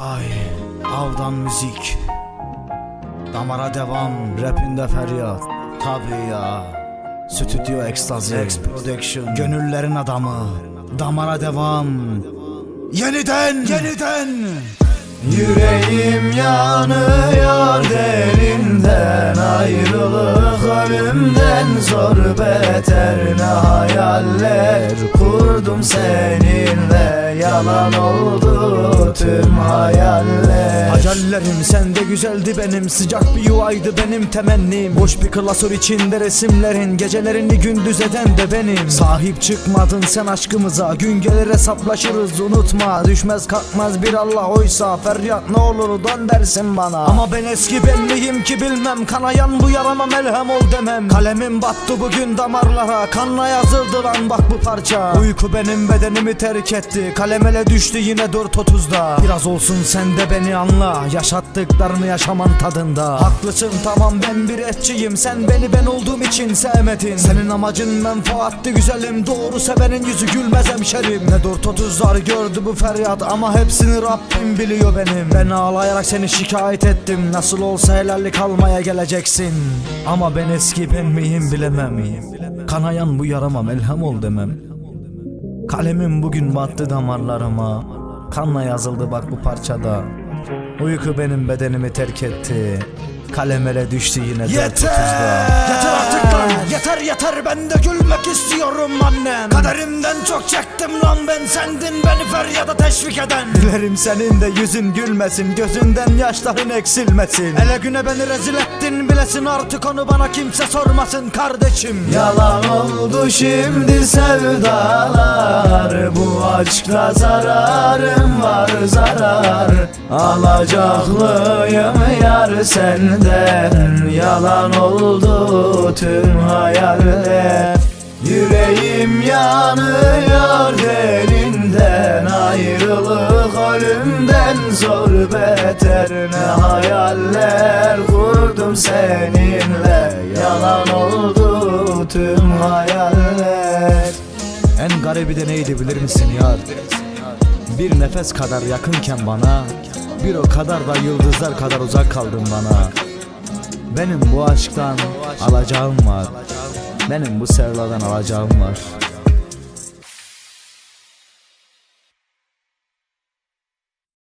Ay avdan müzik. Damara devam rapinde feryat. Tabi ya Stüdyo ekstazi X Production. Gönüllerin adamı Damara devam. Yeniden Yeniden. Yüreğim yanıyor derinden Ayrılık ölümden zor beter. Ne hayaller kurdum seninle Yalan oldu tüm hayaller. Hayallerim sende güzeldi benim Sıcak bir yuvaydı benim temennim. Boş bir klasör içinde resimlerin Gecelerini gündüz eden de benim. Sahip çıkmadın sen aşkımıza Gün gelir hesaplaşırız unutma. Düşmez kalkmaz bir Allah oysa Feryat ne olur dön dersin bana. Ama ben eski benliyim ki bilmem Kanayan bu yarama melhem ol demem. Kalemim battı bugün damarlara Kanla yazıldı lan bak bu parça. Uyku benim bedenimi terk etti Kalem ele düştü yine 4.30'da Biraz olsun sen de beni anla. Yaşattıklarını yaşaman tadında. Haklısın tamam ben bir etçiyim. Sen beni ben olduğum için sevmedin. Senin amacın menfaattı güzelim. Doğru sevenin yüzü gülmez hemşerim. Ne 4.30'lar gördü bu feryat Ama hepsini Rabbim biliyor benim. Ben ağlayarak seni şikayet ettim. Nasıl olsa helallik almaya geleceksin. Ama ben eski ben miyim bilemem. Kanayan bu yarama melhem ol demem Kalemim bugün battı damarlarıma. Kanla yazıldı bak bu parçada. Uyku benim bedenimi terk etti Kalem ele düştü yine Yeter! Yeter artık lan! Yeter yeter! Ben de gülmek istiyorum annem. Kaderimden çok çektim lan ben. Sendin beni feryada teşvik eden. Dilerim senin de yüzün gülmesin. Gözünden yaşların eksilmesin. Ele güne beni rezil ettin bilesin artık onu bana kimse sormasın kardeşim. Yalan oldu şimdi sevdalar. Bu aşkta zararım var zarar. Alacaklıyım yar senden. Yalan oldu tüm hayaller Yüreğim yanıyor derinden. Ayrılık ölümden zor beter. Ne hayaller kurdum seninle. Yalan oldu tüm hayaller En garibi de neydi bilir misin yar? Bir nefes kadar yakınken bana Bir o kadar da yıldızlar kadar uzak kaldın bana. Benim bu aşktan alacağım var. Benim bu sevdadan alacağım var